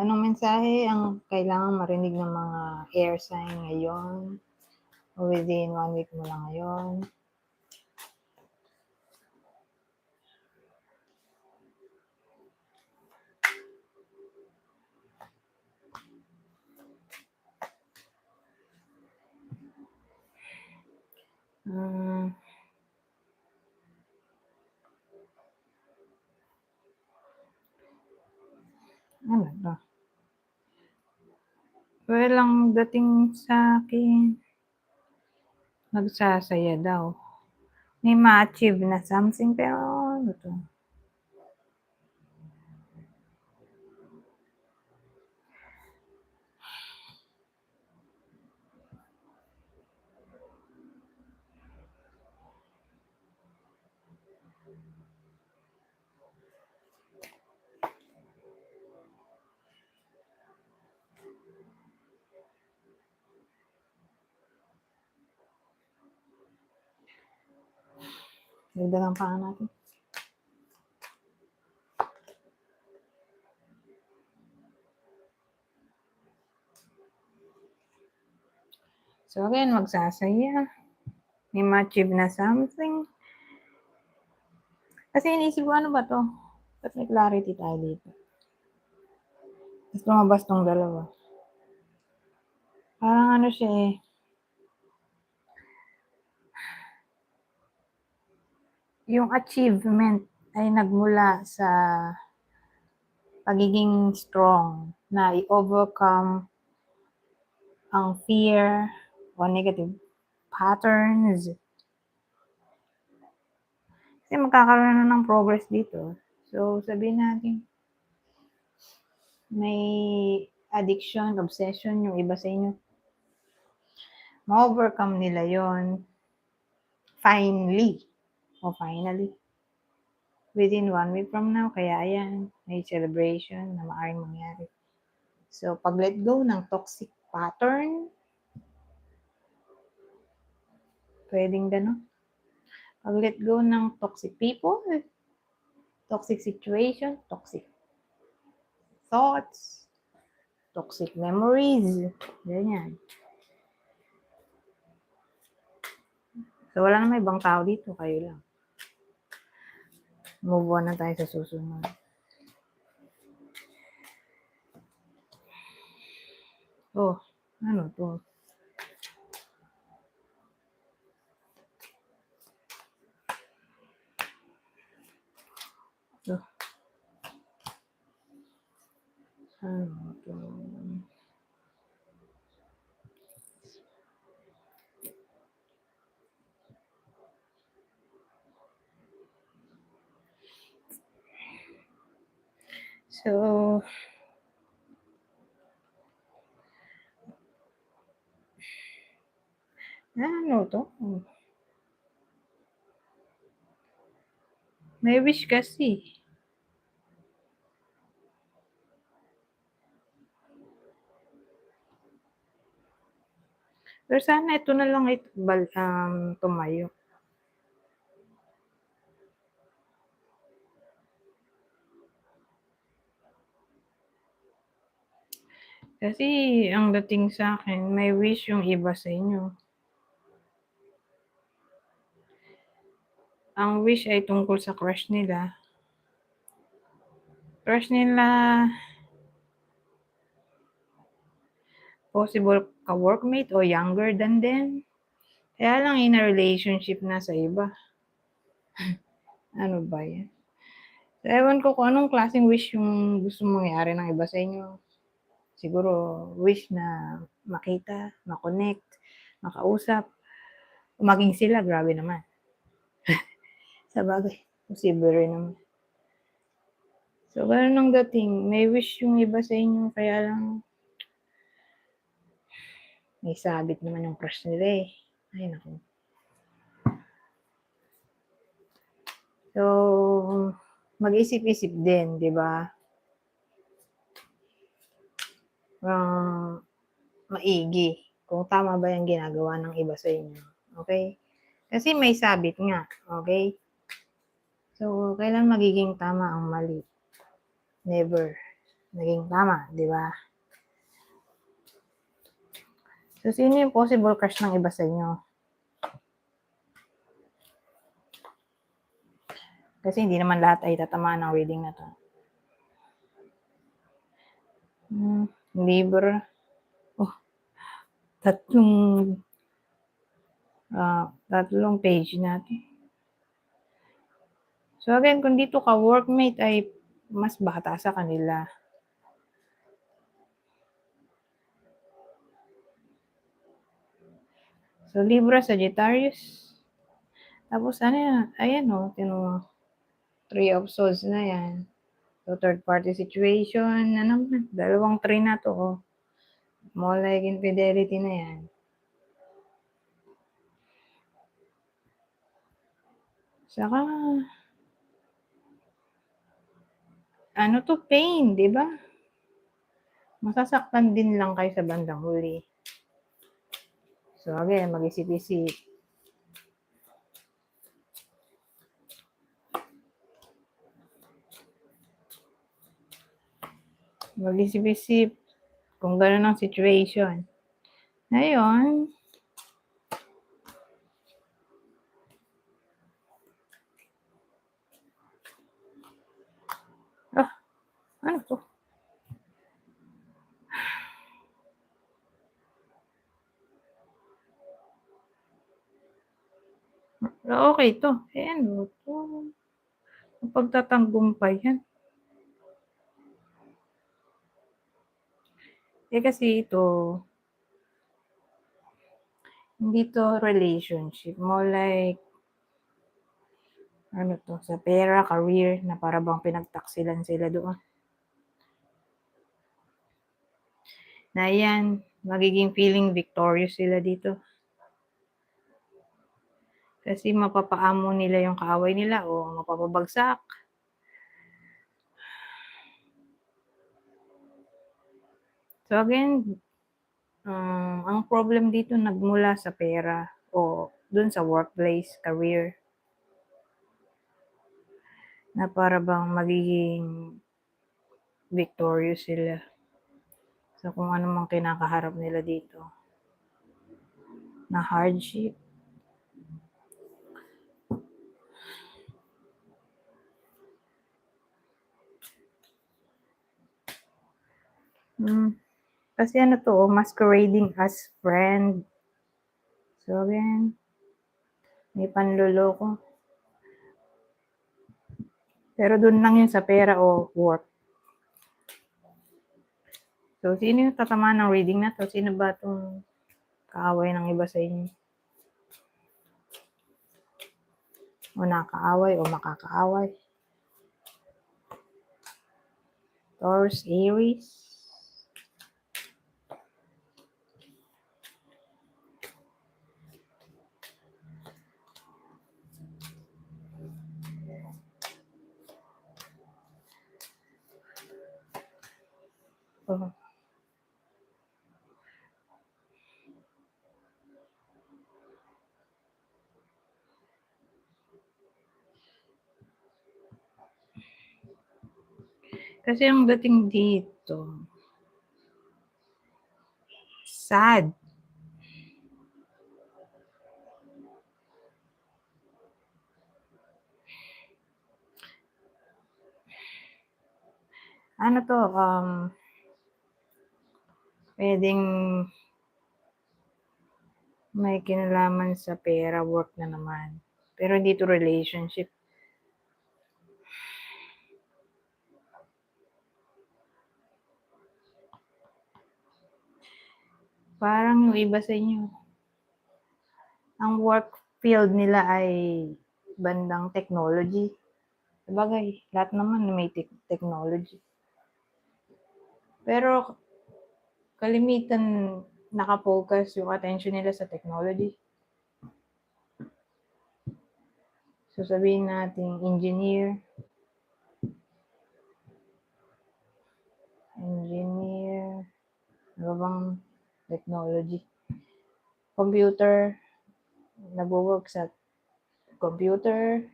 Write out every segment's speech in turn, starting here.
Anong mensahe ang kailangang marinig ng mga air sign ngayon? Within one week mo lang ngayon. Hmm. Ano ba? Well, ang dating sa akin, nagsasaya daw. May ma-achieve na something, pero ano to? Dagdagan pa natin. So again, magsasaya. May ma-achieve na something. Kasi inisip ko, ano ba to? Ba't may clarity tayo dito? Tapos lumabas tong dalawa. Parang ano siya eh. Yung achievement ay nagmula sa pagiging strong na i-overcome ang fear o negative patterns. Kasi magkakaroon na ng progress dito. So, sabihin natin, may addiction, obsession, yung iba sa inyo. Ma-overcome nila yon finally o finally within one week from now. Kaya ayan, may celebration na maaaring mangyari. So, pag let go ng toxic pattern, pwedeng gano'n. Pag let go ng toxic people, toxic situation, toxic thoughts, toxic memories, ganyan. So, wala na may ibang tao dito, kayo lang. Move on na tayo sa susunod. Oh, ano to? To. Ano to? So, ano to? May wish kasi. Pero sana ito na lang bal, um, tumayo. Kasi ang dating sa akin, may wish yung iba sa inyo. Ang wish ay tungkol sa crush nila. Crush nila possible ka-workmate o younger than them. Kaya lang in a relationship na sa iba. ano ba yan? So, ewan ko kung anong klaseng wish yung gusto mangyari ng iba sa inyo siguro wish na makita, makonect, makausap, maging sila, grabe naman. sa bagay, posible rin naman. So, ganun ang dating. May wish yung iba sa inyo, kaya lang may sabit naman yung crush nila eh. Ay, naku. So, mag-isip-isip din, di ba? Uh, maigi kung tama ba yung ginagawa ng iba sa inyo. Okay? Kasi may sabit nga. Okay? So, kailan magiging tama ang mali? Never. naging tama, di ba? So, sino yung possible crush ng iba sa inyo? Kasi hindi naman lahat ay tatamaan ng reading na to. Hmm, Libra. Oh, tatlong ah, tatlong page natin. So again, kung dito ka workmate ay mas bata sa kanila. So Libra, Sagittarius. Tapos ano yan? Ayan o, oh, tino Three of Swords na yan. So third party situation na naman. Dalawang three na to. Oh. More like infidelity na yan. Saka, ano to, pain, di ba? Masasaktan din lang kayo sa bandang huli. So, again, mag-isip-isip. Mag-isip-isip kung gano'n ang situation. Ngayon, ah, ano to? Okay to. Eh ano to? Pagtatanggong yan. Eh kasi ito, hindi to relationship. More like, ano to, sa pera, career, na para bang pinagtaksilan sila doon. Na yan, magiging feeling victorious sila dito. Kasi mapapaamo nila yung kaaway nila o mapapabagsak. So again, um, ang problem dito nagmula sa pera o dun sa workplace, career. Na para bang magiging victorious sila sa kung ano mang kinakaharap nila dito. Na hardship. Hmm. Kasi ano to, masquerading as friend. So again, may panloloko. Pero doon lang yun sa pera o work. So, sino yung tatama ng reading na to? Sino ba itong kaaway ng iba sa inyo? O nakaaway o makakaaway? Taurus, Aries. Kasi ang dating dito, sad. Ano to, um, Puwedeng may kinalaman sa pera, work na naman. Pero hindi to relationship. Parang yung iba sa inyo, ang work field nila ay bandang technology. Sabagay, lahat naman may te- technology. Pero kalimitan nakapokus yung attention nila sa technology. So sabihin natin engineer, engineer, ano bang technology? Computer, nagwo-work sa computer.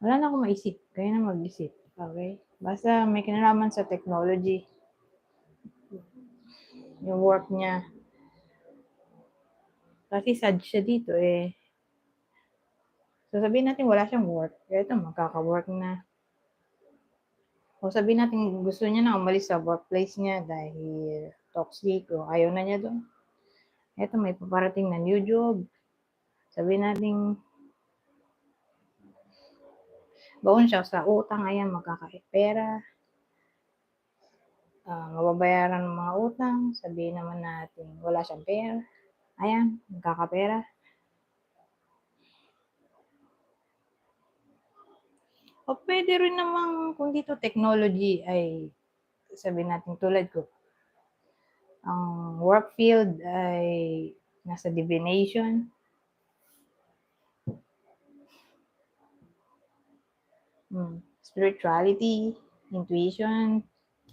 Wala na akong maisip. Kaya na mag-isip. Okay? Basta may kinalaman sa technology. Yung work niya. Kasi sad siya dito eh. So sabihin natin wala siyang work. Ito, magkaka-work na. O sabihin natin gusto niya na umalis sa workplace niya dahil toxic o ayaw na niya doon. Ito, may paparating na new job. Sabihin natin baon siya sa utang, ayan, magkakapera. Uh, mababayaran ng mga utang. Sabihin naman natin wala siyang pera. Ayan, magkakapera. O pwede rin namang kung dito technology ay sabihin natin tulad ko, ang work field ay nasa divination. Hmm. Spirituality, intuition,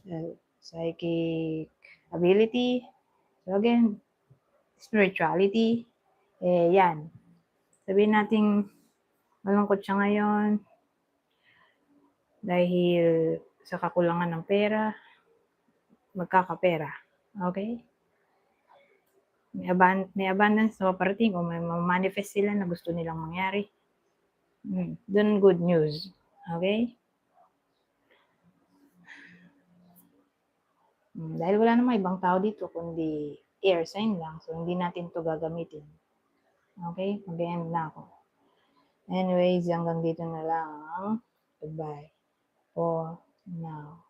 uh, psychic ability. So again, spirituality, eh yan. Sabihin natin malungkot siya ngayon, dahil sa kakulangan ng pera, magkakapera. Okay? May, aban may abundance na paparating o may manifest sila na gusto nilang mangyari. Hmm. Doon good news. Okay? Hmm. Dahil wala namang ibang tao dito, kundi air sign lang. So, hindi natin to gagamitin. Okay? Mag-end na ako. Anyways, hanggang dito na lang. Goodbye. For now.